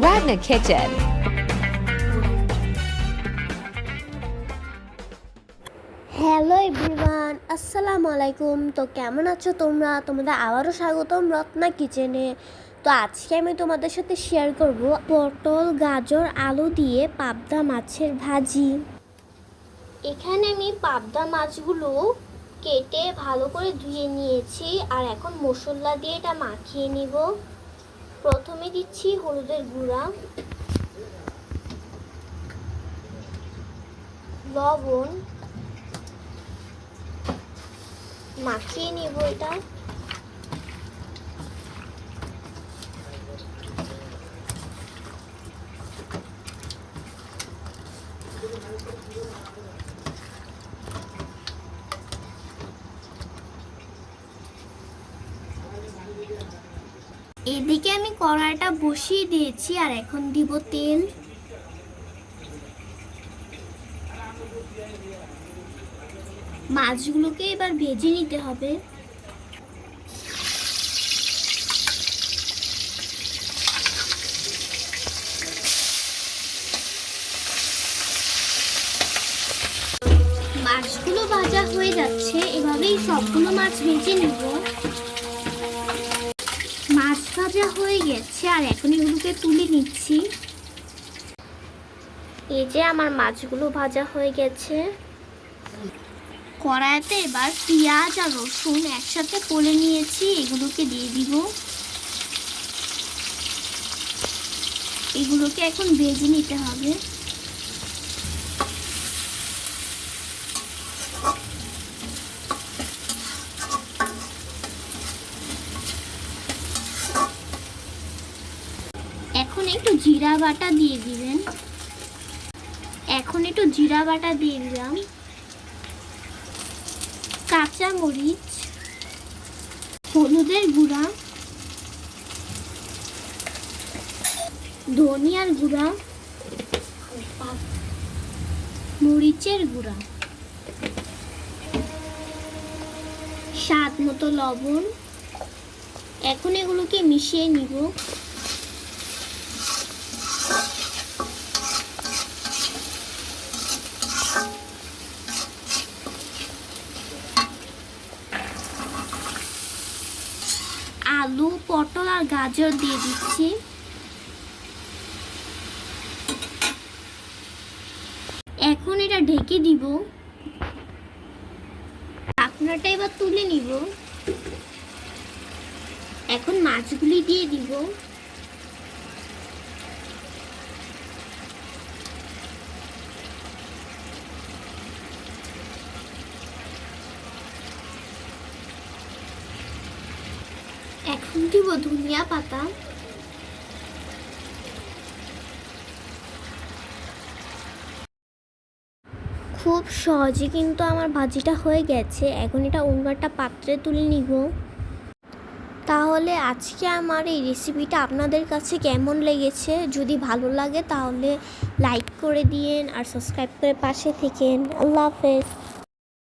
Wagner Kitchen. Hello everyone আসসালামু আলাইকুম তো কেমন আছো তোমরা? তোমাদের আবারও স্বাগতম রত্না কিচেনে তো আজকে আমি তোমাদের সাথে শেয়ার করব পটল, গাজর, আলু দিয়ে পাবদা মাছের ভাজি। এখানে আমি পাবদা মাছগুলো কেটে ভালো করে ধুয়ে নিয়েছি আর এখন মশলা দিয়ে এটা মাখিয়ে নিব। প্রথমে দিচ্ছি হলুদের গুঁড়া লবণ মাখিয়ে নিব এটা। এদিকে আমি কড়াইটা বসিয়ে দিয়েছি আর এখন দিব তেল। মাছগুলোকে এবার ভেজে নিতে হবে। মাছগুলো ভাজা হয়ে যাচ্ছে, এভাবেই সবগুলো মাছ ভেজে নিব। ভাজা হয়ে গেছে আর এখন এগুলোকে তুলে নিচ্ছি। এই যে আমার মাছগুলো ভাজা হয়ে গেছে। কড়াইতে এবার পেঁয়াজ আর রসুন একসাথে করে নিয়েছি, এগুলোকে দিয়ে দিব। এগুলোকে এখন ভেজে নিতে হবে। এখন একটু জিরা বাটা দিয়ে দিবেন। এখন একটু জিরা বাটা দিয়ে দিলাম। কাঁচা মরিচ, হলুদের গুঁড়া, ধনিয়ার গুঁড়া, মরিচের গুঁড়া, স্বাদ মতো লবণ। এখন এগুলোকে মিশিয়ে নিব। আলু, পটল আর গাজর দিয়ে দিচ্ছি। এখন এটা ঢেকে দিব। ঢাকনাটা এবার তুলে নিব। এখন মাছগুলি দিয়ে দিব। এখন দিব ধনিয়া পাতা। খুব সহজে কিন্তু আমার ভাজিটা হয়ে গেছে। এখন এটা অন্যটা পাত্রে তুলে নিব। তাহলে আজকে আমার এই রেসিপিটা আপনাদের কাছে কেমন লেগেছে? যদি ভালো লাগে তাহলে লাইক করে দিয়েন আর সাবস্ক্রাইব করে পাশে থেকেন। আল্লাহ হাফেজ।